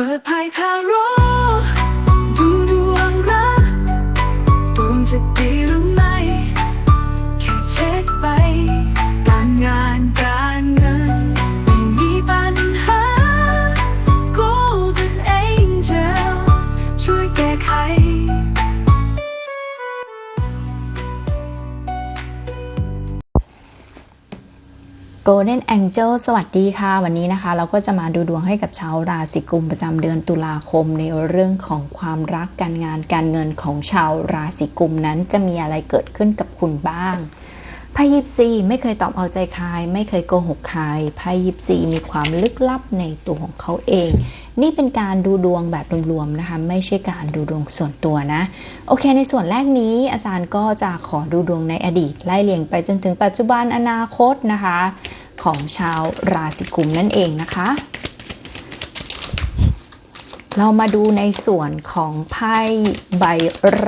เปิดภายทางรู้ Golden Angel สวัสดีค่ะ วันนี้นะคะ เราก็จะมาดูดวงให้กับชาวราศีกุมประจำเดือนตุลาคมในเรื่องของความรักการงานการเงินของชาวราศีกุมนั้นจะมีอะไรเกิดขึ้นกับคุณบ้างไพ่ยิปซีไม่เคยตอบเอาใจใครไม่เคยโกหกใครไพ่ยิปซีมีความลึกลับในตัวของเขาเอง นี่เป็นการดูดวงแบบรวมๆนะคะ ไม่ใช่การดูดวงส่วนตัวนะ โอเค ในส่วนแรกนี้อาจารย์ก็จะขอดูดวงในอดีตไล่เลียงไปจนถึงปัจจุบันอนาคตนะคะ ของชาวราศีกุมนั่นเองนะคะ เรามาดูในส่วนของไพ่ใบ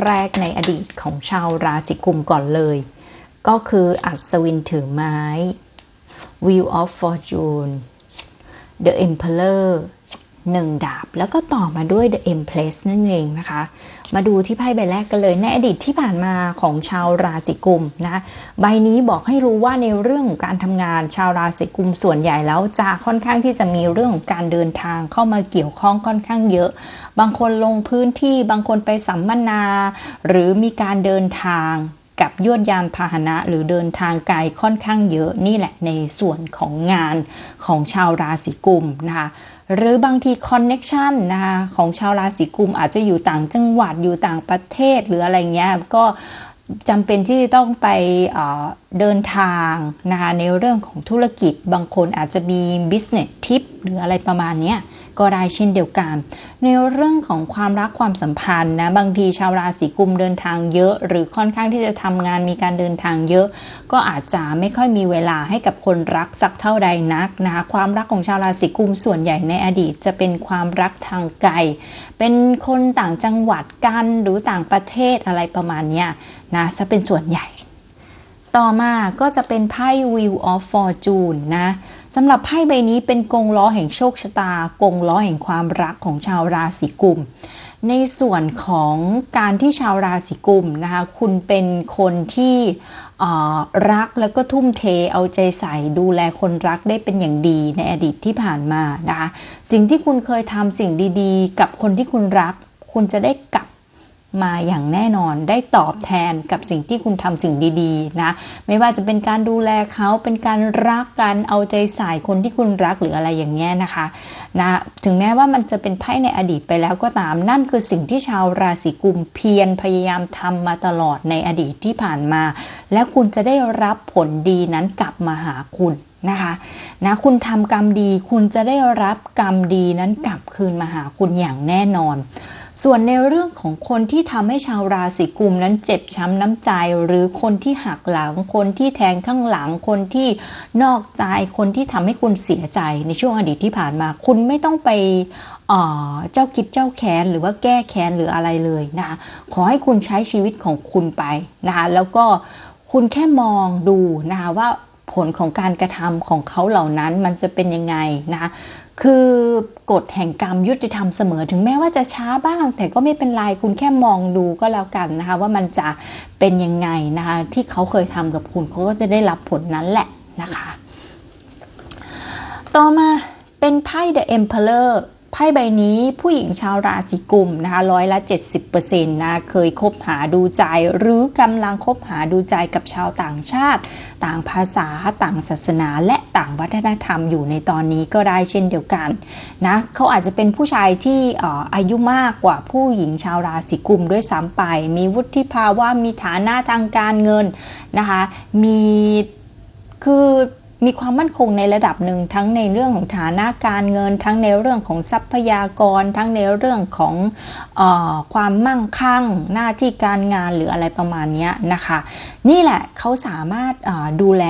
แรกในอดีตของชาวราศีกุมก่อนเลย ก็คืออัศวินถือไม้ Wheel of Fortune The Emperor หนึ่งดาบ แล้วก็ต่อมาด้วย The Empress นั่นเองนะคะ มาดูที่ไพ่ใบแรกกันเลย ในอดีตที่ผ่านมาของชาวราศีกุมนะใบนี้บอกให้รู้ว่าในเรื่องของการทำงานชาวราศีกุมส่วนใหญ่แล้วจะค่อนข้างที่จะมีเรื่องของการเดินทางเข้ามาเกี่ยวข้องค่อนข้างเยอะ บางคนลงพื้นที่บางคนไปสัมมนา หรือมีการเดินทาง กับยวดยานพาหนะหรือเดินทางไกลค่อนข้างเยอะนี่แหละในส่วนของงานของชาวราศีกุมนะคะหรือบางทีคอนเน็ชันนะคะของชาวราศีกุมอาจจะอยู่ต่างจังหวัดอยู่ต่างประเทศหรืออะไรเงี้ยก็จำเป็นที่จะต้องไปเดินทางนะคะในเรื่องของธุรกิจบางคนอาจจะมี business tip หรืออะไรประมาณนี้ ก็ได้เช่นเดียวกัน ในเรื่องของความรักความสัมพันธ์นะบางทีชาวราศีกุมเดินทางเยอะ หรือค่อนข้างที่จะทำงานมีการเดินทางเยอะ ก็อาจจะไม่ค่อยมีเวลาให้กับคนรักสักเท่าใดนักนะคะความรักของชาวราศีกุมส่วนใหญ่ในอดีต จะเป็นความรักทางไกลเป็นคนต่างจังหวัดกันหรือต่างประเทศอะไรประมาณเนี้ยนะจะเป็นส่วนใหญ่ ต่อมาก็จะเป็นไพ่ Wheel of Fortune นะ สำหรับไพ่ใบนี้เป็นกงล้อแห่งโชคชะตา กงล้อแห่งความรักของชาวราศีกุม ในส่วนของการที่ชาวราศีกุมนะคะคุณเป็นคนที่รักแล้วก็ทุ่มเทเอาใจใส่ดูแลคนรักได้เป็นอย่างดีในอดีตที่ผ่านมานะคะสิ่งที่คุณเคยทำสิ่งดีๆ กับคนที่คุณรัก คุณจะได้กลับ มาอย่างแน่นอนได้ตอบแทนกับสิ่งที่คุณทำสิ่งดีๆ นะ ไม่ว่าจะเป็นการดูแลเขาเป็นการรักกันเอาใจใส่คนที่คุณรักหรืออะไรอย่างเงี้ยนะคะนะถึงแม้ว่ามันจะเป็นไพ่ในอดีตไปแล้วก็ตามนั่นคือสิ่งที่ชาวราศีกุมเพียรพยายามทำมาตลอดในอดีตที่ผ่านมา และคุณจะได้รับผลดีนั้นกลับมาหาคุณนะคะนะคุณทำกรรมดี คุณจะได้รับกรรมดีนั้นกลับคืนมาหาคุณอย่างแน่นอน ส่วนในเรื่องของคนที่ทำให้ชาวราศีกุมนั้นเจ็บช้ำน้ำใจ หรือคนที่หักหลัง คนที่แทงข้างหลัง คนที่นอกใจ คนที่ทำให้คุณเสียใจในช่วงอดีตที่ผ่านมา คุณไม่ต้องไปเจ้าคิดเจ้าแค้นหรือว่าแก้แค้นหรืออะไรเลยนะคะขอให้คุณใช้ชีวิตของคุณไปนะคะแล้วก็คุณแค่มองดูนะคะว่าผลของการกระทำของเขาเหล่านั้นมันจะเป็นยังไงนะคะ คือกฎแห่งกรรมยุติธรรมเสมอ ถึงแม้ว่าจะช้าบ้าง แต่ก็ไม่เป็นไรคุณแค่มองดูก็แล้วกันนะคะ ว่ามันจะเป็นยังไงนะคะ ที่เขาเคยทำกับคุณเขาก็จะได้รับผลนั้นแหละนะคะ ต่อมาเป็นไพ่ The Emperor ไพ่ใบนี้ผู้หญิงชาวราศีกุมนะคะร้อยละ 70%นะเคยคบหาดูใจหรือกำลังคบหาดูใจกับชาวต่างชาติ ต่างภาษาต่างศาสนาและต่างวัฒนธรรมอยู่ในตอนนี้ก็ได้เช่นเดียวกันนะเขาอาจจะเป็นผู้ชายที่ออายุมากกว่าผู้หญิงชาวราศีกุมด้วยซ้ำไป มีวุฒิภาวะมีฐานะทางการเงินนะคะมีคือ มีความมั่นคงในระดับหนึ่งทั้งในเรื่องของฐานะการเงิน ทั้งในเรื่องของทรัพยากร ทั้งในเรื่องของออความมั่งคั่ง หน้าที่การงานหรืออะไรประมาณนี้นะคะ นี่แหละเขาสามารถดูแล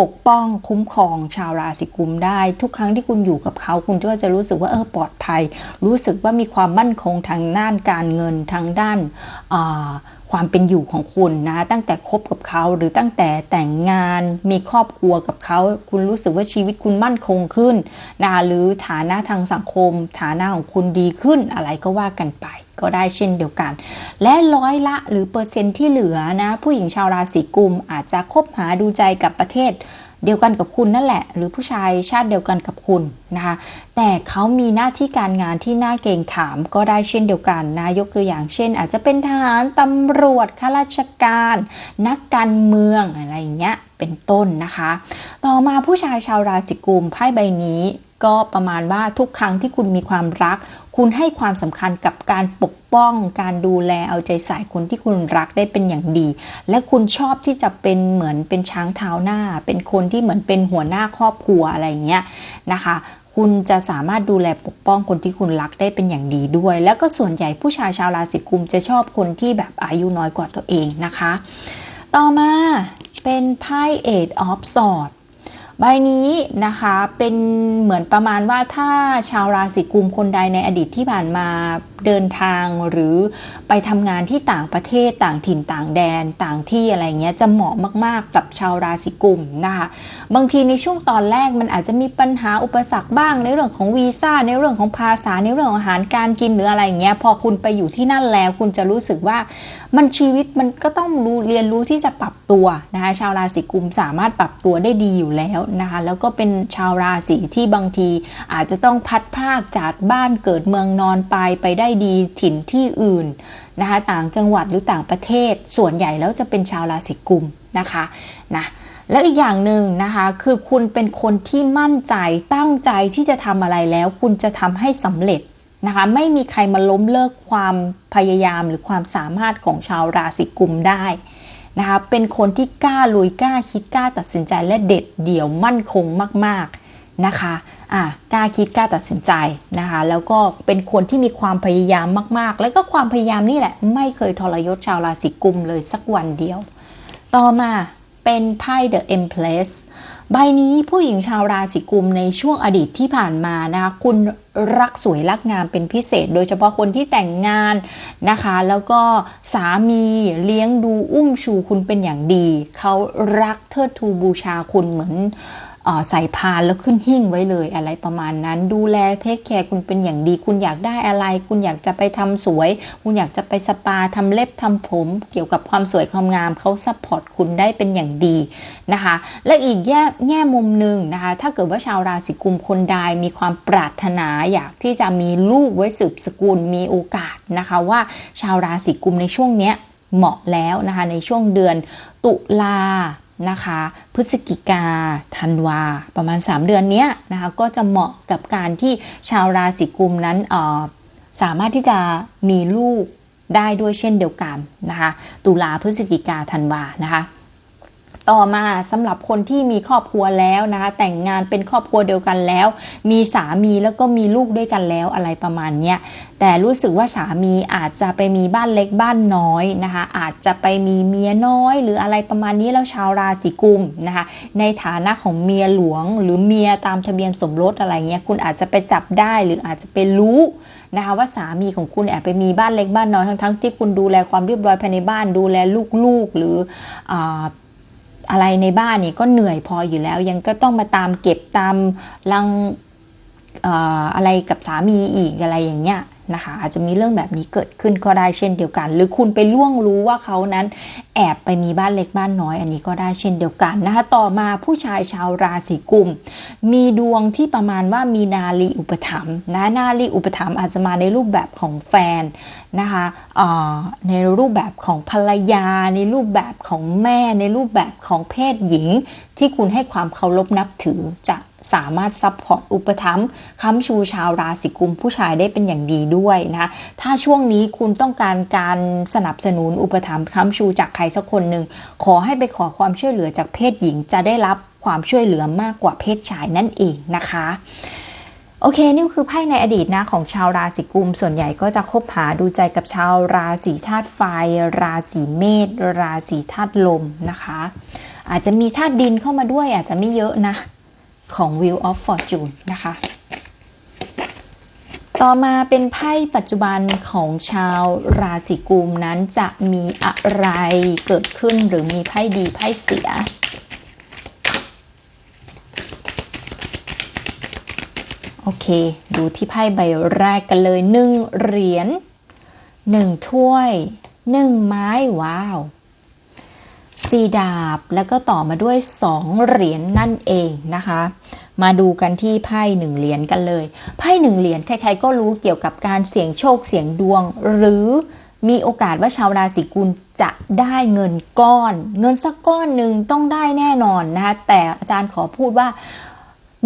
ปกป้องคุ้มครองชาวราศีกุมได้ ทุกครั้งที่คุณอยู่กับเขาคุณก็จะรู้สึกว่าเออปลอดภัย รู้สึกว่ามีความมั่นคงทางด้านการเงินทางด้าน ความเป็นอยู่ของคุณนะตั้งแต่คบกับเขาหรือตั้งแต่แต่งงานมีครอบครัวกับเขา คุณรู้สึกว่าชีวิตคุณมั่นคงขึ้นนะหรือฐานะทางสังคม ฐานะของคุณดีขึ้นอะไรก็ว่ากันไปก็ได้เช่นเดียวกัน และร้อยละหรือเปอร์เซ็นต์ที่เหลือนะ ผู้หญิงชาวราศีกุมอาจจะคบหาดูใจกับประเทศ เดียวกันกับคุณนั่นแหละ หรือผู้ชายชาติเดียวกันกับคุณนะคะแต่เขามีหน้าที่การงานที่น่าเกรงขามก็ได้เช่นเดียวกันนะยกตัวอย่างเช่น อาจจะเป็นทหารตำรวจข้าราชการ นักการเมืองอะไรอย่างเงี้ยเป็นต้นนะคะ ต่อมาผู้ชายชาวราศีกุมไพ่ใบนี้ ก็ประมาณว่าทุกครั้งที่คุณมีความรัก คุณให้ความสำคัญกับการปกป้อง การดูแลเอาใจใส่คนที่คุณรักได้เป็นอย่างดี และคุณชอบที่จะเป็นเหมือนเป็นช้างเท้าหน้า เป็นคนที่เหมือนเป็นหัวหน้าครอบครัวอะไรเงี้ยนะคะคุณจะสามารถดูแลปกป้องคนที่คุณรักได้เป็นอย่างดีด้วย แล้วก็ส่วนใหญ่ผู้ชายชาวราศีกุมจะชอบคนที่แบบอายุน้อยกว่าตัวเองนะคะ ต่อมาเป็นไพ่ Eight of Swords ใบนี้นะคะเป็นเหมือนประมาณว่าถ้าชาวราศีกุมคนใดในอดีตที่ผ่านมาเดินทางหรือไปทำงานที่ต่างประเทศต่างถิ่นต่างแดนต่างที่อะไรเงี้ยจะเหมาะมากๆกับชาวราศีกุมนะคะบางทีในช่วงตอนแรกมันอาจจะมีปัญหาอุปสรรคบ้างในเรื่องของวีซ่าในเรื่องของภาษาในเรื่องของอาหารการกินหรืออะไรเงี้ยพอคุณไปอยู่ที่นั่นแล้ว คุณจะรู้สึกว่ามันชีวิตมันก็ต้องรู้เรียนรู้ที่จะปรับตัวนะคะชาวราศีกุมสามารถปรับตัวได้ดีอยู่แล้วนะคะ แล้วก็เป็นชาวราศีที่บางทีอาจจะต้องพัดภาคจากบ้านเกิดเมืองนอนไปไปได้ดีถิ่นที่อื่นนะคะ ต่างจังหวัดหรือต่างประเทศ ส่วนใหญ่แล้วจะเป็นชาวราศีกุมนะคะนะแล้วอีกอย่างหนึ่งนะคะคือคุณเป็นคนที่มั่นใจตั้งใจที่จะทำอะไรแล้ว คุณจะทำให้สำเร็จนะคะไม่มีใครมาล้มเลิกความพยายามหรือความสามารถของชาวราศีกุมได้ นะคะเป็นคนที่กล้าลุยกล้าคิดกล้าตัดสินใจและเด็ดเดี่ยวมั่นคงมากๆนะคะอะกล้าคิดกล้าตัดสินใจนะคะแล้วก็เป็นคนที่มีความพยายามมากๆ แล้วก็ความพยายามนี่แหละไม่เคยทรยศชาวราศีกุมเลยสักวันเดียว ต่อมาเป็นไพ่ The Empress ใบนี้ผู้หญิงชาวราศีกุมในช่วงอดีตที่ผ่านมานะคะคุณรักสวยรักงามเป็นพิเศษ โดยเฉพาะคนที่แต่งงานนะคะ แล้วก็สามีเลี้ยงดูอุ้มชูคุณเป็นอย่างดี เขารักเทิดทูบูชาคุณเหมือน ใส่พานแล้วขึ้นหิ้งไว้เลยอะไรประมาณนั้น ดูแลเทคแคร์คุณเป็นอย่างดี คุณอยากได้อะไร คุณอยากจะไปทำสวย คุณอยากจะไปสปาทำเล็บทำผม เกี่ยวกับความสวยความงามเขาซัพพอร์ตคุณได้เป็นอย่างดีนะคะ และอีกแง่แง่มุมหนึ่งนะคะ ถ้าเกิดว่าชาวราศีกุมคนใดมีความปรารถนาอยากที่จะมีลูกไว้สืบสกุลมีโอกาสนะคะว่าชาวราศีกุมในช่วงเนี้ยเหมาะแล้วนะคะในช่วงเดือนตุลา นะคะ พฤศจิกาธันวา ประมาณ 3 เดือนนี้นะคะ ก็จะเหมาะกับการที่ชาวราศีกุมนั้นสามารถที่จะมีลูกได้ด้วยเช่นเดียวกันนะคะ ตุลาพฤศจิกาธันวานะคะ ต่อมาสำหรับคนที่มีครอบครัวแล้วนะคะ แต่งงานเป็นครอบครัวเดียวกันแล้ว มีสามีแล้วก็มีลูกด้วยกันแล้วอะไรประมาณเนี้ยแต่รู้สึกว่าสามีอาจจะไปมีบ้านเล็กบ้านน้อยนะคะ อาจจะไปมีเมียน้อย หรืออะไรประมาณนี้แล้วชาวราศีกุมนะคะ ในฐานะของเมียหลวง หรือเมียตามทะเบียนสมรสอะไรเงี้ยคุณอาจจะไปจับได้หรืออาจจะไปรู้นะคะว่าสามีของคุณแอบไปมีบ้านเล็กบ้านน้อยทั้งๆที่คุณดูแลความเรียบร้อยภายในบ้านดูแลลูกๆ หรืออ อะไรในบ้านนี่ก็เหนื่อยพออยู่แล้ว ยังก็ต้องมาตามเก็บตามรังเอ่ออะไรกับสามีอีกอะไรอย่างเงี้ยนะคะอาจจะมีเรื่องแบบนี้เกิดขึ้นก็ได้เช่นเดียวกัน หรือคุณไปล่วงรู้ว่าเขานั้น แอบไปมีบ้านเล็กบ้านน้อย อันนี้ก็ได้เช่นเดียวกันนะคะต่อมาผู้ชายชาวราศีกุม มีดวงที่ประมาณว่ามีนาลีอุปถัมภ์นะนาลีอุปถัมภ์อาจจะมาในรูปแบบของแฟน นะคะในรูปแบบของภรรยา ในรูปแบบของแม่ ในรูปแบบของเพศหญิง ที่คุณให้ความเคารพนับถือจะสามารถซัพพอร์ตอุปถัมภ์ค้ำชูชาวราศีกุมผู้ชายได้เป็นอย่างดีด้วยนะคะถ้าช่วงนี้คุณต้องการการสนับสนุนอุปถัมภ์ค้ำชูจากใครสักคนหนึ่งขอให้ไปขอความช่วยเหลือจากเพศหญิงจะได้รับความช่วยเหลือมากกว่าเพศชายนั่นเองนะคะ โอเค นี่คือไพ่ในอดีตนะของชาวราศีกุม ส่วนใหญ่ก็จะคบหาดูใจกับชาวราศีธาตุไฟ ราศีเมษ ราศีธาตุลมนะคะ อาจจะมีธาตุดินเข้ามาด้วย อาจจะไม่เยอะนะ ของ Wheel of Fortune นะคะ ต่อมาเป็นไพ่ปัจจุบันของชาวราศีกุมนั้นจะมีอะไรเกิดขึ้นหรือมีไพ่ดีไพ่เสีย โอ เค ดูที่ไพ่ใบแรกกันเลยหนึ่งเหรียญหนึ่งถ้วยหนึ่งไม้ว้าวสี่ดาบแล้วก็ต่อมาด้วยสองเหรียญนั่นเองนะคะ มาดูกันที่ไพ่หนึ่งเหรียญกันเลยไพ่หนึ่งเหรียญใครๆก็รู้เกี่ยวกับการเสี่ยงโชคเสี่ยงดวง หรือมีโอกาสว่าชาวราศีกุลจะได้เงินก้อน เงินสักก้อนหนึ่งต้องได้แน่นอนนะคะแต่อาจารย์ขอพูดว่า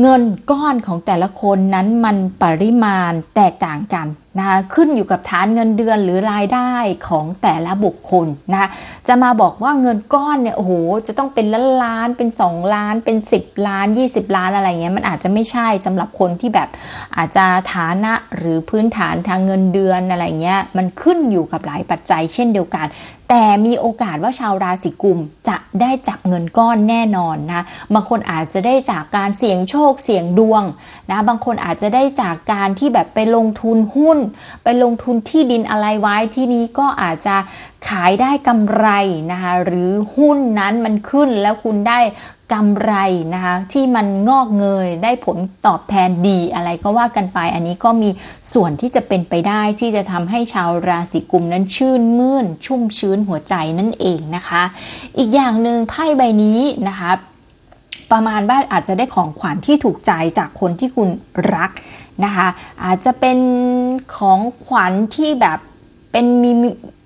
เงินก้อนของแต่ละคนนั้นมันปริมาณแตกต่างกัน นะคะขึ้นอยู่กับฐานเงินเดือนหรือรายได้ของแต่ละบุคคลนะคะจะมาบอกว่าเงินก้อนเนี่ยโอ้โหจะต้องเป็นล้านล้านเป็น 2 ล้านเป็น 10 ล้าน 20 ล้านอะไรเงี้ยมันอาจจะไม่ใช่สำหรับคนที่แบบอาจจะฐานะหรือพื้นฐานทางเงินเดือนอะไรเงี้ยมันขึ้นอยู่กับหลายปัจจัยเช่นเดียวกัน แต่มีโอกาสว่าชาวราศีกุมจะได้จับเงินก้อนแน่นอนนะบางคนอาจจะได้จากการเสี่ยงโชคเสี่ยงดวงนะบางคนอาจจะได้จากการที่แบบไปลงทุนหุ้นไปลงทุนที่ดินอะไรไว้ที่นี้ก็อาจจะขายได้กำไรนะคะหรือหุ้นนั้นมันขึ้นแล้วคุณได้กำไรนะคะที่มันงอกเงยได้ผลตอบแทนดีอะไรก็ว่ากันไป อันนี้ก็มีส่วนที่จะเป็นไปได้ที่จะทำให้ชาวราศีกุมนั้นชื่นมื่น ชุ่มชื้นหัวใจนั่นเองนะคะ อีกอย่างหนึ่งไพ่ใบนี้นะคะประมาณว่าอาจจะได้ของขวัญที่ถูกใจจากคนที่คุณรัก นะคะอาจจะเป็นของขวัญที่แบบเป็นมี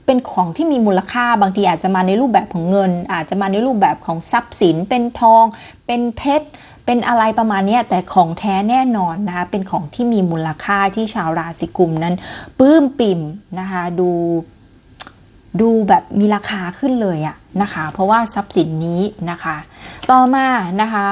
เป็นของที่มีมูลค่าบางทีอาจจะมาในรูปแบบของเงิน อาจจะมาในรูปแบบของทรัพย์สิน เป็นทอง เป็นเพชรเป็นอะไรประมาณนี้แต่ของแท้แน่นอนนะคะเป็นของที่มีมูลค่าที่ชาวราศีกุมนั้นปลื้มปิ่มนะคะดูดูแบบมีราคาขึ้นเลยอะนะคะ เพราะว่าทรัพย์สินนี้นะคะ ต่อมานะคะ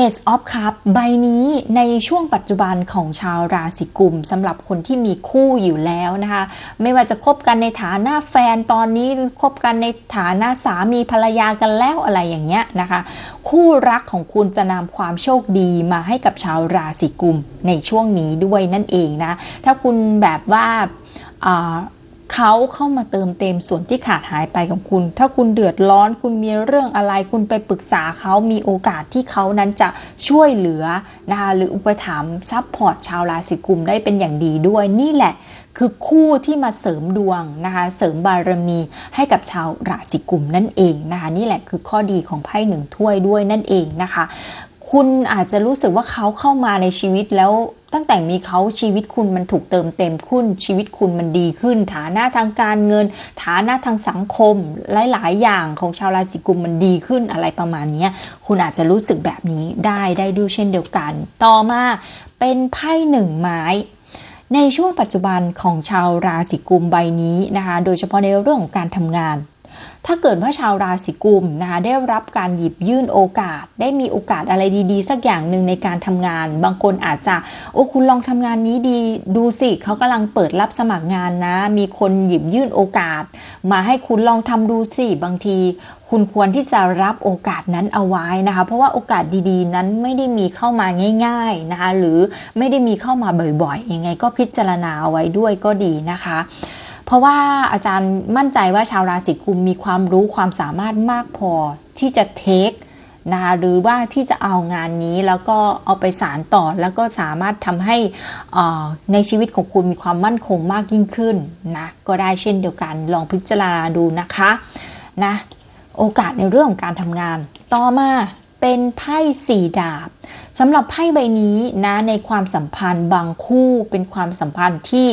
Ace of Cup ใบนี้ในช่วงปัจจุบันของชาวราศีกุมสำหรับคนที่มีคู่อยู่แล้วนะคะ ไม่ว่าจะคบกันในฐานะแฟนตอนนี้คบกันในฐานะสามีภรรยากันแล้วอะไรอย่างเงี้ยนะคะ คู่รักของคุณจะนำความโชคดีมาให้กับชาวราศีกุมในช่วงนี้ด้วยนั่นเองนะ ถ้าคุณแบบว่าอ่า เขาเข้ามาเติมเต็มส่วนที่ขาดหายไปของคุณ ถ้าคุณเดือดร้อน คุณมีเรื่องอะไร คุณไปปรึกษาเขามีโอกาสที่เขานั้นจะช่วยเหลือนะคะหรืออุปถัมภ์ซัพพอร์ตชาวราศีกุมได้เป็นอย่างดีด้วยนี่แหละคือคู่ที่มาเสริมดวงนะคะเสริมบารมีให้กับชาวราศีกุมนั่นเองนะคะนี่แหละคือข้อดีของไพ่หนึ่งถ้วยด้วยนั่นเองนะคะ คุณอาจจะรู้สึกว่าเขาเข้ามาในชีวิตแล้วตั้งแต่มีเขาชีวิตคุณมันถูกเติมเต็มขึ้น ชีวิตคุณมันดีขึ้น ฐานะทางการเงิน ฐานะทางสังคม หลาย ๆ อย่างของชาวราศีกุมมันดีขึ้นอะไรประมาณนี้คุณอาจจะรู้สึกแบบนี้ได้ได้ด้วยเช่นเดียวกัน ต่อมาเป็นไพ่หนึ่งไม้ในช่วงปัจจุบันของชาวราศีกุมใบนี้นะคะ โดยเฉพาะในเรื่องของการทำงาน ถ้าเกิดว่าชาวราศีกุมนะคะได้รับการหยิบยื่นโอกาส ได้มีโอกาสอะไรดีๆ สักอย่างหนึ่งในการทำงาน บางคนอาจจะโอ้คุณลองทำงานนี้ดี ดูสิเขากำลังเปิดรับสมัครงานนะ มีคนหยิบยื่นโอกาส มาให้คุณลองทำดูสิบางที คุณควรที่จะรับโอกาสนั้นเอาไว้นะคะ เพราะว่าโอกาสดีๆ นั้นไม่ได้มีเข้ามาง่าย ๆนะคะ หรือไม่ได้มีเข้ามาบ่อยๆยังไงก็พิจารณาเอาไว้ด้วยก็ดีนะคะ ราะว่าอาจารย์มั่นใจว่าชาวราศีกุมมีความรู้ความสามารถมากพอที่จะเทคนะคะหรือว่าที่จะเอางานนี้แล้วก็เอาไปสารต่อแล้วก็สามารถทำให้อ่าในชีวิตของคุณมีความมั่นคงมากยิ่งขึ้นนะก็ได้เช่นเดียวกันลองพิจารณาดูนะคะนะโอกาสในเรื่องของการทำงาน ต่อมาเป็นไพ่สี่ดาบสำหรับไพ่ใบนี้นะในความสัมพันธ์บางคู่เป็นความสัมพันธ์ที่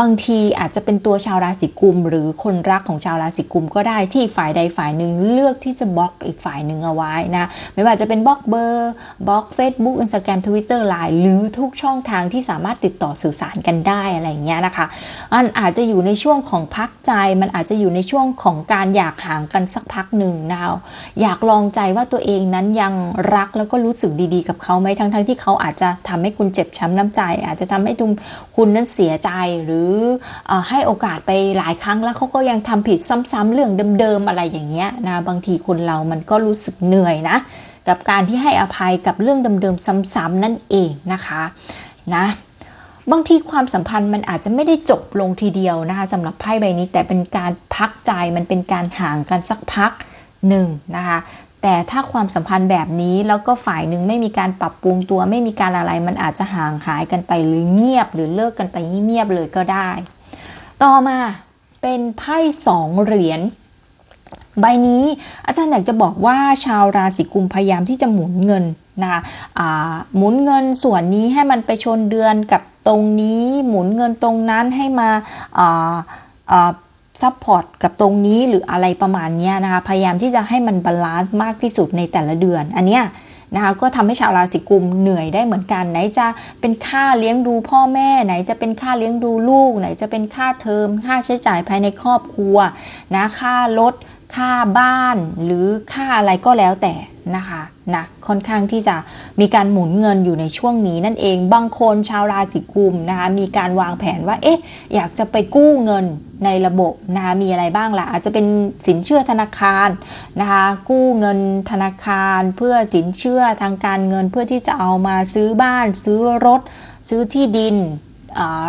บางทีอาจจะเป็นตัวชาวราศีกุม หรือคนรักของชาวราศีกุม ก็ได้ที่ฝ่ายใดฝ่ายหนึ่งเลือกที่จะบล็อกอีกฝ่ายหนึ่งเอาไว้นะ ไม่ว่าจะเป็นบล็อกเบอร์บล็อก Facebook Instagram Twitter Line หรือทุกช่องทางที่สามารถติดต่อสื่อสารกันได้อะไรอย่างเงี้ยนะคะมันอาจจะอยู่ในช่วงของพักใจ มันอาจจะอยู่ในช่วงของการอยากห่างกันสักพักหนึ่งนะคะอยากลองใจว่าตัวเองนั้นยังรักแล้วก็รู้สึกดีๆ กับเขาไหมทั้งๆที่เขาอาจจะทำให้คุณเจ็บช้ำน้ำใจ อาจจะทำให้คุณนั้นเสียใจหรืออให้โอกาสไปหลายครั้งแล้วเขาก็ยังทำผิดซ้ำๆเรื่องเดิมๆอะไรอย่างเงี้ยนะบางทีคนเรามันก็รู้สึกเหนื่อยนะ กับการที่ให้อภัยกับเรื่องเดิมๆซ้ำๆนั่นเองนะคะนะบางทีความสัมพันธ์มันอาจจะไม่ได้จบลงทีเดียวนะคะสำหรับไพ่ใบนี้แต่เป็นการพักใจมันเป็นการห่างกันสักพัก หนึ่งนะคะแต่ถ้าความสัมพันธ์แบบนี้แล้วก็ฝ่ายหนึ่งไม่มีการปรับปรุงตัวไม่มีการอะไรมันอาจจะห่างหายกันไปหรือเงียบหรือเลิกกันไปเงียบเลยก็ได้ ต่อมาเป็นไพ่สองเหรียญใบนี้อาจารย์อยากจะบอกว่าชาวราศีกุมพยายามที่จะหมุนเงินนะคะหมุนเงินส่วนนี้ให้มันไปชนเดือนกับตรงนี้หมุนเงินตรงนั้นให้มา ซัพพอร์ตกับตรงนี้หรืออะไรประมาณนี้นะคะพยายามที่จะให้มันบาลานซ์มากที่สุดในแต่ละเดือน อันเนี้ยนะคะก็ทำให้ชาวราศีกุมเหนื่อยได้เหมือนกัน ไหนจะเป็นค่าเลี้ยงดูพ่อแม่ ไหนจะเป็นค่าเลี้ยงดูลูก ไหนจะเป็นค่าเทอมค่าใช้จ่ายภายในครอบครัวนะค่ารถ ค่าบ้านหรือค่าอะไรก็แล้วแต่นะคะนะค่อนข้างที่จะมีการหมุนเงินอยู่ในช่วงนี้นั่นเองบางคนชาวราศีกุมนะคะมีการวางแผนว่าเอ๊ะอยากจะไปกู้เงินในระบบนะคะมีอะไรบ้างล่ะอาจจะเป็นสินเชื่อธนาคารนะคะกู้เงินธนาคารเพื่อสินเชื่อทางการเงินเพื่อที่จะเอามาซื้อบ้าน ซื้อรถ ซื้อที่ดิน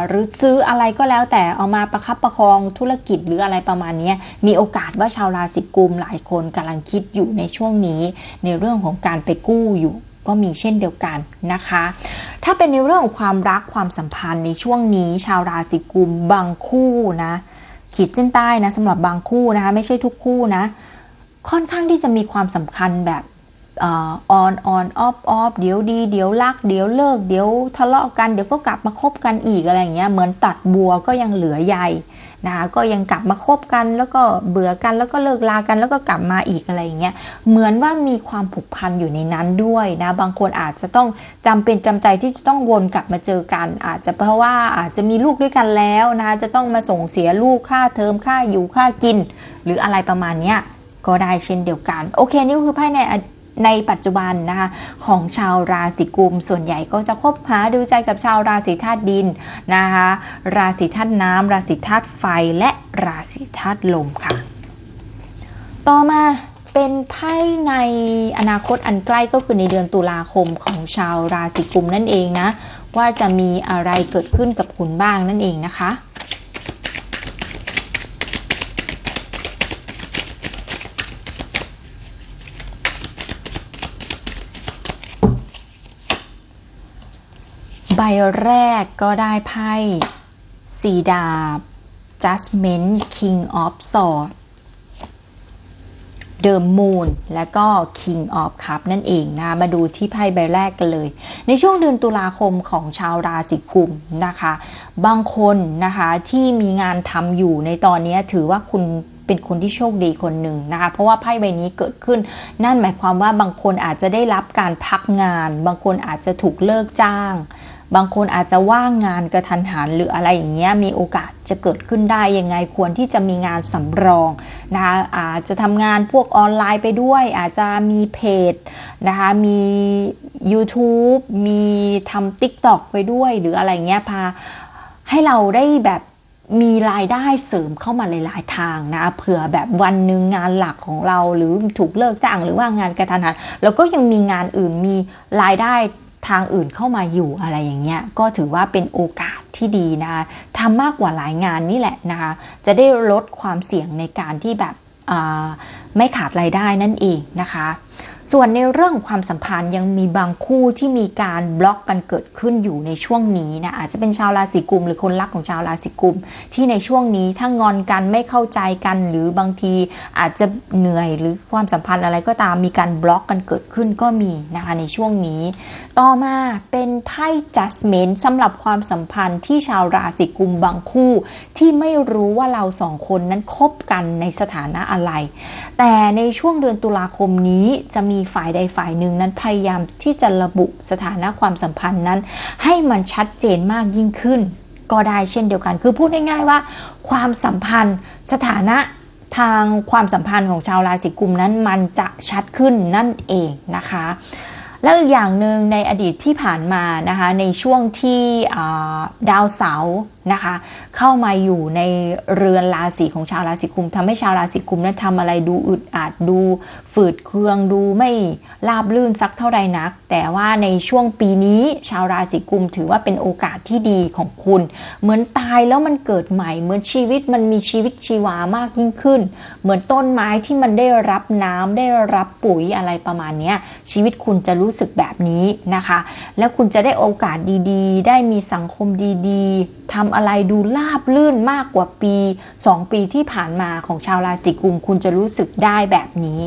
หรือซื้ออะไรก็แล้วแต่เอามาประคับประคองธุรกิจหรืออะไรประมาณนี้มีโอกาสว่าชาวราศีกุมหลายคนกำลังคิดอยู่ในช่วงนี้ ในเรื่องของการไปกู้อยู่ก็มีเช่นเดียวกันนะคะ ถ้าเป็นในเรื่องของความรักความสัมพันธ์ในช่วงนี้ ชาวราศีกุมบางคู่นะ ขีดเส้นใต้นะสำหรับบางคู่นะคะ ไม่ใช่ทุกคู่นะ ค่อนข้างที่จะมีความสำคัญแบบ ออนออนออฟออฟเดี๋ยวดีเดี๋ยวรัก เดี๋ยวเลิก เดี๋ยวทะเลาะกันเดี๋ยวก็กลับมาคบกันอีกอะไรอย่างเงี้ยเหมือนตัดบัวก็ยังเหลือใยนะคะก็ยังกลับมาคบกันแล้วก็เบื่อกันแล้วก็เลิกลากันแล้วก็กลับมาอีกอะไรอย่างเงี้ยเหมือนว่ามีความผูกพันอยู่ในนั้นด้วยนะบางคนอาจจะต้องจำเป็นจำใจที่จะต้องวนกลับมาเจอกัน อาจจะเพราะว่าอาจจะมีลูกด้วยกันแล้วนะจะต้องมาส่งเสียลูกค่าเทอมค่าอยู่ค่ากิน หรืออะไรประมาณเนี้ยก็ได้เช่นเดียวกัน โอเคนี่คือไพ่ใน ในปัจจุบันนะคะของชาวราศีกุม ส่วนใหญ่ก็จะคบหาดูใจกับชาวราศีธาตุดินนะคะราศีธาตุน้ำราศีธาตุไฟและราศีธาตุลมค่ะ ต่อมาเป็นไพ่ในอนาคตอันใกล้ก็คือในเดือนตุลาคมของชาวราศีกุมนั่นเองนะ ว่าจะมีอะไรเกิดขึ้นกับคุณบ้างนั่นเองนะคะ ใบแรกก็ได้ไพ่สีดาบ Judgment King of Swords The Moon และก็ King of Cup นั่นเองนะมาดูที่ไพ่ใบแรกกันเลย ในช่วงเดือนตุลาคมของชาวราศีกุมนะคะ บางคนนะคะที่มีงานทำอยู่ในตอนนี้ถือว่าคุณเป็นคนที่โชคดีคนหนึ่งนะคะ เพราะว่าไพ่ใบนี้เกิดขึ้น นั่นหมายความว่าบางคนอาจจะได้รับการพักงาน บางคนอาจจะถูกเลิกจ้าง บางคนอาจจะว่างงานกระทันหันหรืออะไรอย่างเงี้ยมีโอกาสจะเกิดขึ้นได้ยังไงควรที่จะมีงานสำรองนะคะอาจจะทำงานพวกออนไลน์ไปด้วย อาจจะมีเพจนะคะมี YouTube มีทำ TikTok ไปด้วยหรืออะไรเงี้ยพาให้เราได้แบบมีรายได้เสริมเข้ามาหลายๆทางนะเผื่อแบบวันหนึ่งงานหลักของเราหรือถูกเลิกจ้างหรือว่างานกระทันหันแล้วก็ยังมีงานอื่นมีรายได้ ทางอื่นเข้ามาอยู่อะไรอย่างเงี้ยก็ถือว่าเป็นโอกาสที่ดีนะคะทำมากกว่าหลายงานนี่แหละนะคะจะได้ลดความเสี่ยงในการที่แบบไม่ขาดรายได้นั่นเองนะคะ ส่วนในเรื่องความสัมพันธ์ยังมีบางคู่ที่มีการบล็อกกันเกิดขึ้นอยู่ในช่วงนี้นะอาจจะเป็นชาวราศีกุมหรือคนรักของชาวราศีกุมที่ในช่วงนี้ถ้างอนกันไม่เข้าใจกัน หรือบางทีอาจจะเหนื่อยหรือความสัมพันธ์อะไรก็ตามมีการบล็อกกันเกิดขึ้นก็มีนะคะในช่วงนี้ ต่อมาเป็นไพ่ judgment สำหรับความสัมพันธ์ที่ชาวราศีกุมบางคู่ ที่ไม่รู้ว่าเราสองคนนั้นคบกันในสถานะอะไร แต่ในช่วงเดือนตุลาคมนี้จะมีฝ่ายใดฝ่ายหนึ่งนั้นพยายามที่จะระบุสถานะความสัมพันธ์นั้น ให้มันชัดเจนมากยิ่งขึ้น ก็ได้เช่นเดียวกัน คือพูดง่ายๆว่า ความสัมพันธ์สถานะทางความสัมพันธ์ของชาวราศีกุมนั้นมันจะชัดขึ้นนั่นเองนะคะ แล้วอีกอย่างหนึ่งในอดีตที่ผ่านมานะคะในช่วงที่ดาวเสาร์ นะคะ เข้ามาอยู่ในเรือนราศีของชาวราศีกุมทำให้ชาวราศีกุมนั้นทำอะไรดูอึดอัดดู ฝืดเคืองดูไม่ราบลื่นสักเท่าใดนัก แต่ว่าในช่วงปีนี้ชาวราศีกุมถือว่าเป็นโอกาสที่ดีของคุณ เหมือนตายแล้วมันเกิดใหม่ เหมือนชีวิตมันมีชีวิตชีวามากยิ่งขึ้น เหมือนต้นไม้ที่มันได้รับน้ำได้รับปุ๋ยอะไรประมาณนี้ชีวิตคุณจะรู้สึกแบบนี้นะคะ แล้วคุณจะได้โอกาสดีๆ ได้มีสังคมดีๆทำอะไรดูราบลื่นมากกว่าปี 2 ปีที่ผ่านมาของชาวราศีกุมคุณจะรู้สึกได้แบบนี้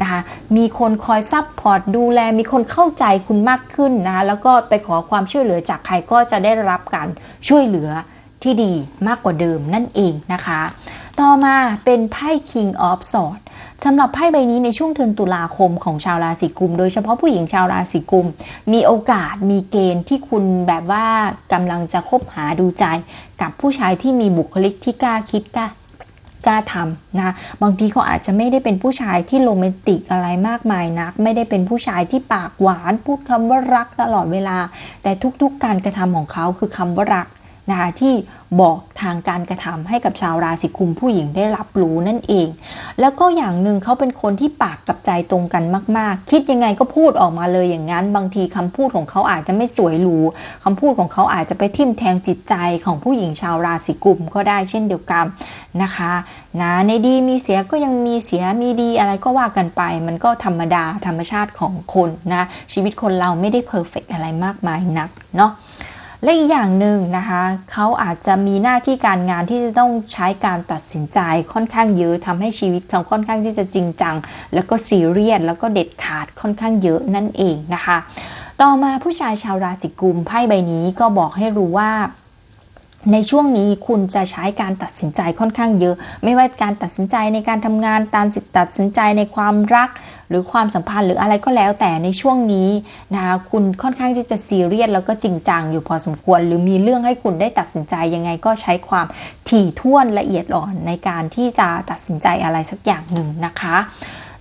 นะคะมีคนคอยซับพอร์ตดูแล มีคนเข้าใจคุณมากขึ้นนะคะแล้วก็ไปขอความช่วยเหลือจากใครก็จะได้รับการช่วยเหลือที่ดีมากกว่าเดิมนั่นเองนะคะ ต่อมาเป็นไพ่ King of Swords สำหรับไพ่ใบนี้ในช่วงเดือนตุลาคมของชาวราศีกุม โดยเฉพาะผู้หญิงชาวราศีกุม มีโอกาสมีเกณฑ์ที่คุณแบบว่ากำลังจะคบหาดูใจกับผู้ชายที่มีบุคลิกที่กล้าคิดกล้ากล้าทำนะบางทีเขาอาจจะไม่ได้เป็นผู้ชายที่โรแมนติกอะไรมากมายนัก ไม่ได้เป็นผู้ชายที่ปากหวาน พูดคำว่ารักตลอดเวลา แต่ทุกๆการกระทำของเขาคือคำว่ารัก นะคะที่บอกทางการกระทำให้กับชาวราศีกุมผู้หญิงได้รับรู้นั่นเอง แล้วก็อย่างหนึ่งเขาเป็นคนที่ปากกับใจตรงกันมาก ๆ คิดยังไงก็พูดออกมาเลยอย่างนั้น บางทีคำพูดของเขาอาจจะไม่สวยหรูคำพูดของเขาอาจจะไปทิ่มแทงจิตใจของผู้หญิงชาวราศีกุมก็ได้เช่นเดียวกันนะคะนะในดีมีเสียก็ยังมีเสียมีดีอะไรก็ว่ากันไป มันก็ธรรมดาธรรมชาติของคนนะชีวิตคนเราไม่ได้เพอร์เฟกอะไรมากมายนักเนาะ และอีกอย่างหนึ่งนะคะเขาอาจจะมีหน้าที่การงานที่จะต้องใช้การตัดสินใจค่อนข้างเยอะทำให้ชีวิตเขาค่อนข้างที่จะจริงจัง แล้วก็ซีเรียสแล้วก็เด็ดขาดค่อนข้างเยอะนั่นเองนะคะ ต่อมาผู้ชายชาวราศีกุมไพ่ใบนี้ก็บอกให้รู้ว่าในช่วงนี้คุณจะใช้การตัดสินใจค่อนข้างเยอะ ไม่ว่าการตัดสินใจในการทำงานการตัดสินใจในความรัก หรือความสัมพันธ์หรืออะไรก็แล้วแต่ในช่วงนี้นะคะคุณค่อนข้างที่จะซีเรียสแล้วก็จริงจังอยู่พอสมควร หรือมีเรื่องให้คุณได้ตัดสินใจยังไงก็ใช้ความถี่ถ้วนละเอียดอ่อนในการที่จะตัดสินใจอะไรสักอย่างหนึ่งนะคะ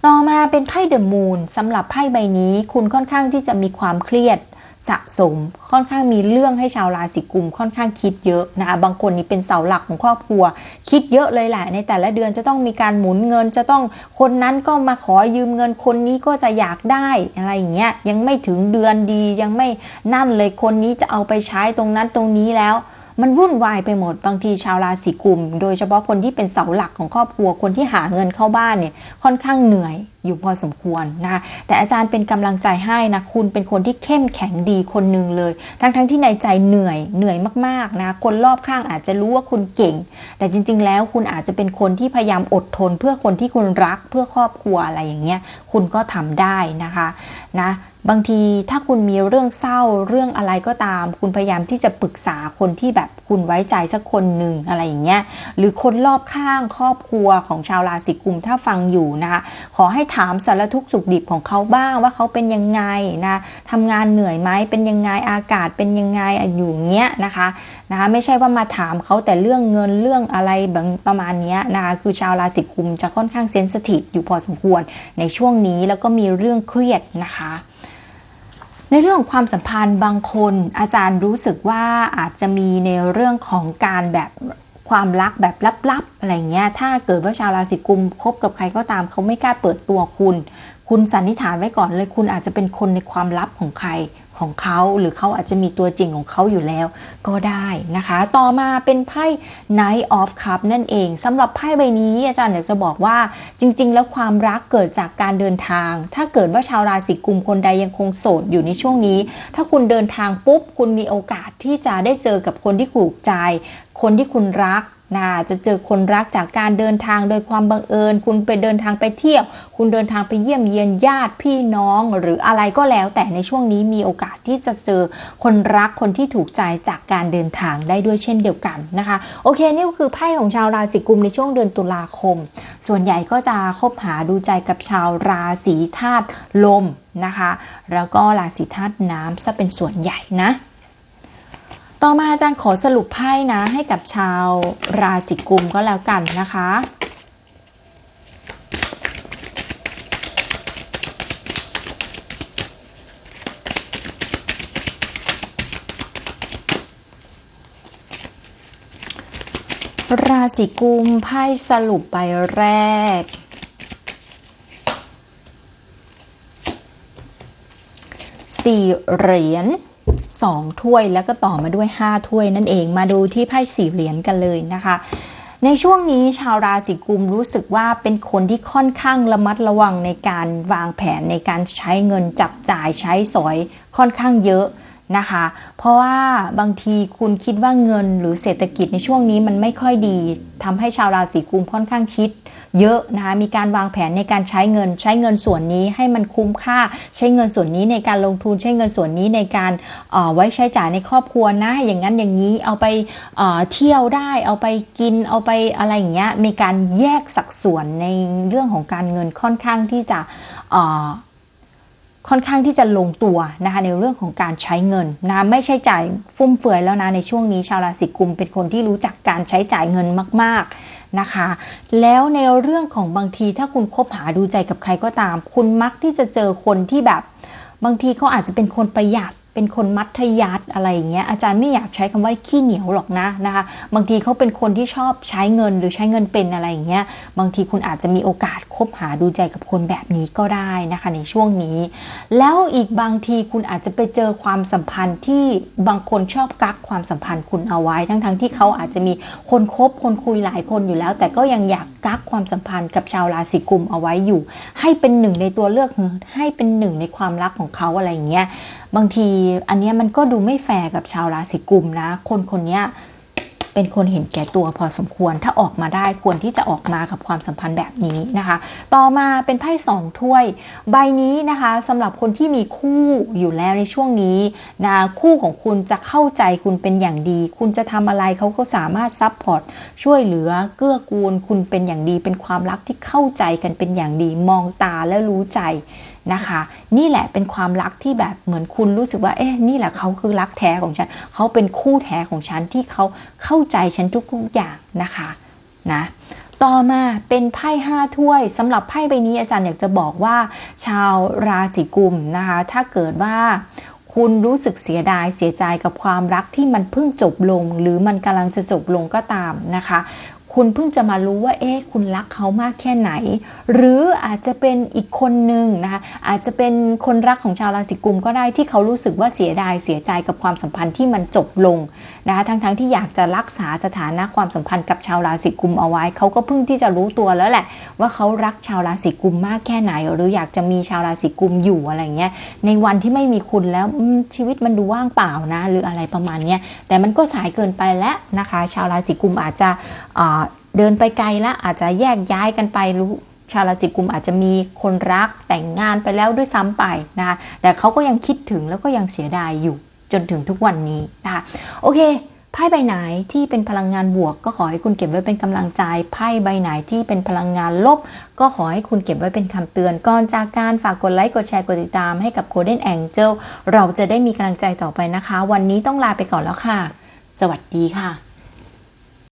ต่อมาเป็นไพ่เดอะมูนสำหรับไพ่ใบนี้คุณค่อนข้างที่จะมีความเครียด สะสมค่อนข้างมีเรื่องให้ชาวราศีกุมค่อนข้างคิดเยอะนะคะบางคนนี่เป็นเสาหลักของครอบครัว คิดเยอะเลยแหละในแต่ละเดือนจะต้องมีการหมุนเงิน จะต้องคนนั้นก็มาขอยืมเงินคนนี้ก็จะอยากได้อะไรอย่างเงี้ยยังไม่ถึงเดือนดียังไม่นั่นเลยคนนี้จะเอาไปใช้ตรงนั้นตรงนี้แล้ว มันวุ่นวายไปหมด บางทีชาวราศีกุม โดยเฉพาะคนที่เป็นเสาหลักของครอบครัว คนที่หาเงินเข้าบ้านเนี่ยค่อนข้างเหนื่อยอยู่พอสมควรนะคะแต่อาจารย์เป็นกำลังใจให้นะคุณเป็นคนที่เข้มแข็งดีคนหนึ่งเลย ทั้งๆทที่ในใจเหนื่อยเหนื่อยมากๆนะคนรอบข้างอาจจะรู้ว่าคุณเก่ง แต่จริง ๆ แล้วคุณอาจจะเป็นคนที่พยายามอดทน เพื่อคนที่คุณรักเพื่อครอบครัวอะไรอย่างเงี้ยคุณก็ทำได้นะคะ นะบางทีถ้าคุณมีเรื่องเศร้าเรื่องอะไรก็ตาม คุณพยายามที่จะปรึกษาคนที่แบบคุณไว้ใจสักคนหนึ่งอะไรอย่างเงี้ยหรือคนรอบข้างครอบครัวของชาวราศีกุมถ้าฟังอยู่นะคะขอให้ถามสารทุกข์สุขดิบของเขาบ้างว่าเขาเป็นยังไงนะทำงานเหนื่อยไหมเป็นยังไงอากาศเป็นยังไงอยู่เงี้ยนะคะ นะคะไม่ใช่ว่ามาถามเขาแต่เรื่องเงินเรื่องอะไรแบบประมาณนี้นะคะคือชาวราศีกุมจะค่อนข้างเซนสทีฟอยู่พอสมควรในช่วงนี้แล้วก็มีเรื่องเครียดนะคะในเรื่องของความสัมพันธ์บางคนอาจารย์รู้สึกว่าอาจจะมีในเรื่องของการแบบความรักแบบลับๆอะไรเงี้ย ถ้าเกิดว่าชาวราศีกุมคบกับใครก็ตามเขาไม่กล้าเปิดตัวคุณ คุณสันนิษฐานไว้ก่อนเลยคุณอาจจะเป็นคนในความลับของใคร ของเขาหรือเขาอาจจะมีตัวจริงของเขาอยู่แล้วก็ได้นะคะ ต่อมาเป็นไพ่ Knight of Cup นั่นเองสำหรับไพ่ใบนี้อาจารย์อยากจะบอกว่าจริง ๆ แล้วความรักเกิดจากการเดินทาง ถ้าเกิดว่าชาวราศีกุมคนใดยังคงโสดอยู่ในช่วงนี้ ถ้าคุณเดินทางปุ๊บ คุณมีโอกาสที่จะได้เจอกับคนที่ถูกใจ คนที่คุณรัก นะจะเจอคนรักจากการเดินทางโดยความบังเอิญ คุณไปเดินทางไปเที่ยว คุณเดินทางไปเยี่ยมเยียนญาติพี่น้องหรืออะไรก็แล้ว แต่ในช่วงนี้มีโอกาสที่จะเจอคนรักคนที่ถูกใจจากการเดินทางได้ด้วยเช่นเดียวกันนะคะ โอเคนี่ก็คือไพ่ของชาวราศีกุมในช่วงเดือนตุลาคม ส่วนใหญ่ก็จะคบหาดูใจกับชาวราศีธาตุลมนะคะ แล้วก็ราศีธาตุน้ำซะเป็นส่วนใหญ่นะ ต่อมาอาจารย์ขอสรุปไพ่นะให้กับชาวราศีกุมก็แล้วกันนะคะ ราศีกุมไพ่สรุปใบแรกสี่เหรียญ สองถ้วยแล้วก็ต่อมาด้วยห้าถ้วยนั่นเอง มาดูที่ไพ่สี่เหรียญกันเลยนะคะ ในช่วงนี้ชาวราศีกุมรู้สึกว่าเป็นคนที่ค่อนข้างระมัดระวังในการวางแผนในการใช้เงินจับจ่ายใช้สอยค่อนข้างเยอะ นะคะ เพราะว่าบางทีคุณคิดว่าเงินหรือเศรษฐกิจในช่วงนี้มันไม่ค่อยดีทำให้ชาวราศีกุมค่อนข้างคิด เยอะนะคะมีการวางแผนในการใช้เงิน ใช้เงินส่วนนี้ให้มันคุ้มค่า ใช้เงินส่วนนี้ในการลงทุนใช้เงินส่วนนี้ในการเอ่อไว้ใช้จ่ายในครอบครัวนะ อย่างนั้นอย่างนี้เอาไปเอ่อเที่ยวได้เอาไปกินเอาไปอะไรอย่างเงี้ยมีการแยกสัดส่วนในเรื่องของการเงินค่อนข้างที่จะเอ่อ ค่อนข้างที่จะลงตัวนะคะในเรื่องของการใช้เงินนะไม่ใช่จ่ายฟุ่มเฟือยแล้วนะในช่วงนี้ชาวราศีกุมเป็นคนที่รู้จักการใช้จ่ายเงินมากๆนะคะ แล้วในเรื่องของบางทีถ้าคุณคบหาดูใจกับใครก็ตาม คุณมักที่จะเจอคนที่แบบบางทีเขาอาจจะเป็นคนประหยัด เป็นคนมัธยัสถ์อะไรอย่างเงี้ยอาจารย์ไม่อยากใช้คำว่าขี้เหนียวหรอกนะนะคะบางทีเขาเป็นคนที่ชอบใช้เงินหรือใช้เงินเป็นอะไรอย่างเงี้ยบางทีคุณอาจจะมีโอกาสคบหาดูใจกับคนแบบนี้ก็ได้นะคะในช่วงนี้ แล้วอีกบางทีคุณอาจจะไปเจอความสัมพันธ์ที่บางคนชอบกักความสัมพันธ์คุณเอาไว้ ทั้งๆทที่เขาอาจจะมีคนคบคนคุยหลายคนอยู่แล้ว แต่ก็ยังอยากกักความสัมพันธ์กับชาวราศีกุมเอาไว้อยู่ ให้เป็นหนึ่งในตัวเลือกให้เป็นหนึ่งในความรักของเขาอะไรอย่างเงี้ย บางทีอันนี้มันก็ดูไม่แฟร์กับชาวราศีกุมนะ คนคนนี้เป็นคนเห็นแก่ตัวพอสมควร ถ้าออกมาได้ควรที่จะออกมากับความสัมพันธ์แบบนี้นะคะ ต่อมาเป็นไพ่สองถ้วย ใบนี้นะคะสำหรับคนที่มีคู่อยู่แล้วในช่วงนี้นะคู่ของคุณจะเข้าใจคุณเป็นอย่างดี คุณจะทำอะไรเขาก็สามารถซัพพอร์ตช่วยเหลือเกื้อกูลคุณเป็นอย่างดี เป็นความรักที่เข้าใจกันเป็นอย่างดี มองตาแล้วรู้ใจ นะคะ นี่แหละเป็นความรักที่แบบเหมือนคุณรู้สึกว่า เอ๊ะนี่แหละเขาคือรักแท้ของฉันเขาเป็นคู่แท้ของฉันที่เขาเข้าใจฉันทุกๆอย่างนะคะนะต่อมาเป็นไพ่ห้าถ้วยสำหรับไพ่ใบนี้อาจารย์อยากจะบอกว่า ชาวราศีกุมนะคะ ถ้าเกิดว่าคุณรู้สึกเสียดายเสียใจกับความรักที่มันเพิ่งจบลง หรือมันกำลังจะจบลงก็ตามนะคะ คุณเพิ่งจะมารู้ว่าเอ๊ะคุณรักเขามากแค่ไหน หรืออาจจะเป็นอีกคนหนึ่งนะคะอาจจะเป็นคนรักของชาวราศีกุมก็ได้ที่เขารู้สึกว่าเสียดายเสียใจกับความสัมพันธ์ที่มันจบลงนะคะทั้งๆทที่อยากจะรักษาสถานะความสัมพันธ์กับชาวราศีกุมเอาไว้ เขาก็เพิ่งที่จะรู้ตัวแล้วแหละ ว่าเขารักชาวราศีกุมมากแค่ไหน หรืออยากจะมีชาวราศีกุมอยู่อะไรเงี้ยในวันที่ไม่มีคุณแล้วชีวิตมันดูว่างเปล่านะหรืออะไรประมาณเนี้ยแต่มันก็สายเกินไปแล้วนะคะ ชาวราศีกุมอาจจะเดินไปไกลแล้วอาจจะแยกย้ายกันไปรู้ชาวราศีกุมอาจจะมีคนรักแต่งงานไปแล้วด้วยซ้ำไปนะคะแต่เขาก็ยังคิดถึงแล้วก็ยังเสียดายอยู่จนถึงทุกวันนี้นะคะโอเคไพ่ใบไหนที่เป็นพลังงานบวก ก็ขอให้คุณเก็บไว้เป็นกำลังใจไพ่ใบไหนที่เป็นพลังงานลบ ก็ขอให้คุณเก็บไว้เป็นคำเตือนก่อนจากการฝากกดไลค์กดแชร์กดติดตามให้กับ Golden Angel เราจะได้มีกำลังใจต่อไปนะคะ วันนี้ต้องลาไปก่อนแล้วค่ะ สวัสดีค่ะ